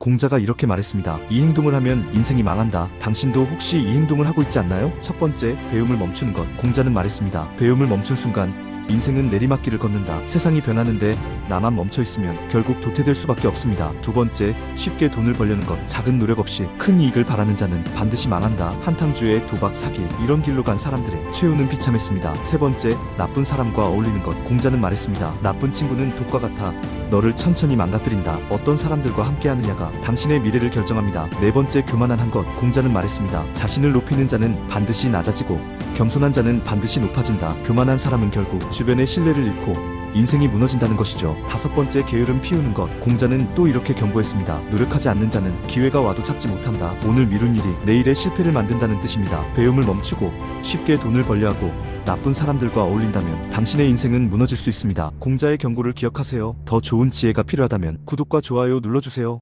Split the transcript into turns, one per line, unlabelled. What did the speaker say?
공자가 이렇게 말했습니다. 이 행동을 하면 인생이 망한다. 당신도 혹시 이 행동을 하고 있지 않나요? 첫 번째, 배움을 멈추는 것. 공자는 말했습니다. 배움을 멈춘 순간 인생은 내리막길을 걷는다. 세상이 변하는데 나만 멈춰 있으면 결국 도태될 수밖에 없습니다. 두 번째, 쉽게 돈을 벌려는 것. 작은 노력 없이 큰 이익을 바라는 자는 반드시 망한다. 한탕주의 도박, 사기 이런 길로 간 사람들의 최후는 비참했습니다. 세 번째, 나쁜 사람과 어울리는 것. 공자는 말했습니다. 나쁜 친구는 독과 같아 너를 천천히 망가뜨린다. 어떤 사람들과 함께하느냐가 당신의 미래를 결정합니다. 네 번째, 교만한 한 것. 공자는 말했습니다. 자신을 높이는 자는 반드시 낮아지고 겸손한 자는 반드시 높아진다. 교만한 사람은 결국 주변의 신뢰를 잃고 인생이 무너진다는 것이죠. 다섯 번째 게으름 피우는 것. 공자는 또 이렇게 경고했습니다. 노력하지 않는 자는 기회가 와도 잡지 못한다. 오늘 미룬 일이 내일의 실패를 만든다는 뜻입니다. 배움을 멈추고 쉽게 돈을 벌려 하고 나쁜 사람들과 어울린다면 당신의 인생은 무너질 수 있습니다. 공자의 경고를 기억하세요. 더 좋은 지혜가 필요하다면 구독과 좋아요 눌러주세요.